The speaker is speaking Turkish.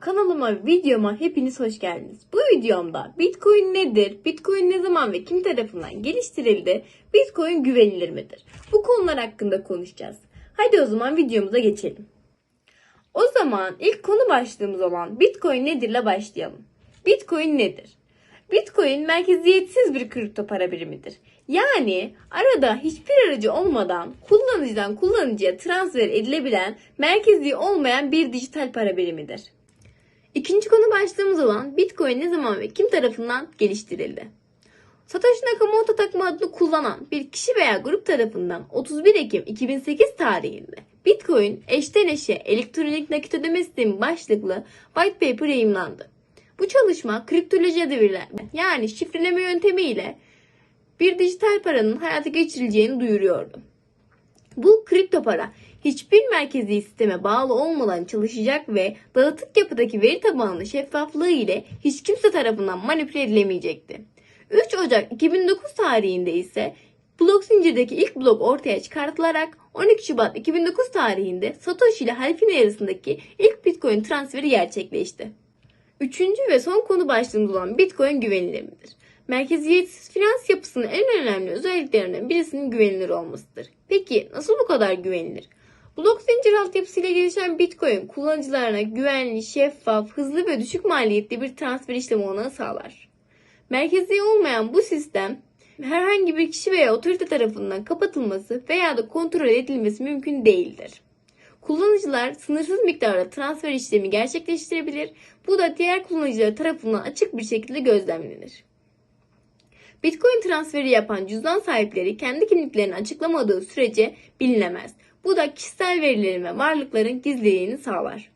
kanalıma ve videoma hepiniz hoş geldiniz. Bu videomda Bitcoin nedir, Bitcoin ne zaman ve kim tarafından geliştirildi, Bitcoin güvenilir midir? Bu konular hakkında konuşacağız. Hadi o zaman videomuza geçelim. O zaman ilk konu başlığımız olan Bitcoin nedirle başlayalım. Bitcoin nedir? Bitcoin merkeziyetsiz bir kripto para birimidir. Yani arada hiçbir aracı olmadan kullanıcıdan kullanıcıya transfer edilebilen merkezi olmayan bir dijital para birimidir. İkinci konu başlığımız olan Bitcoin ne zaman ve kim tarafından geliştirildi? Satoshi Nakamoto takma adını kullanan bir kişi veya grup tarafından 31 Ekim 2008 tarihinde Bitcoin eşten eşe elektronik nakit ödeme sistemi başlıklı white paper yayımlandı. Bu çalışma kriptoloji adı verilen yani şifreleme yöntemiyle bir dijital paranın hayata geçirileceğini duyuruyordu. Bu kripto para hiçbir merkezi sisteme bağlı olmadan çalışacak ve dağıtık yapıdaki veri tabanlı şeffaflığı ile hiç kimse tarafından manipüle edilemeyecekti. 3 Ocak 2009 tarihinde ise blok zincirdeki ilk blok ortaya çıkartılarak 12 Şubat 2009 tarihinde Satoshi ile Halfine arasındaki ilk Bitcoin transferi gerçekleşti. Üçüncü ve son konu başlığımız olan Bitcoin güvenilir midir? Merkeziyetsiz finans yapısının en önemli özelliklerinden birisinin güvenilir olmasıdır. Peki nasıl bu kadar güvenilir? Blok zincir altyapısıyla gelişen Bitcoin kullanıcılarına güvenli, şeffaf, hızlı ve düşük maliyetli bir transfer işlemi olanağı sağlar. Merkezi olmayan bu sistem herhangi bir kişi veya otorite tarafından kapatılması veya da kontrol edilmesi mümkün değildir. Kullanıcılar sınırsız miktarda transfer işlemi gerçekleştirebilir. Bu da diğer kullanıcılar tarafından açık bir şekilde gözlemlenir. Bitcoin transferi yapan cüzdan sahipleri kendi kimliklerini açıklamadığı sürece bilinemez. Bu da kişisel verilerin ve varlıkların gizliliğini sağlar.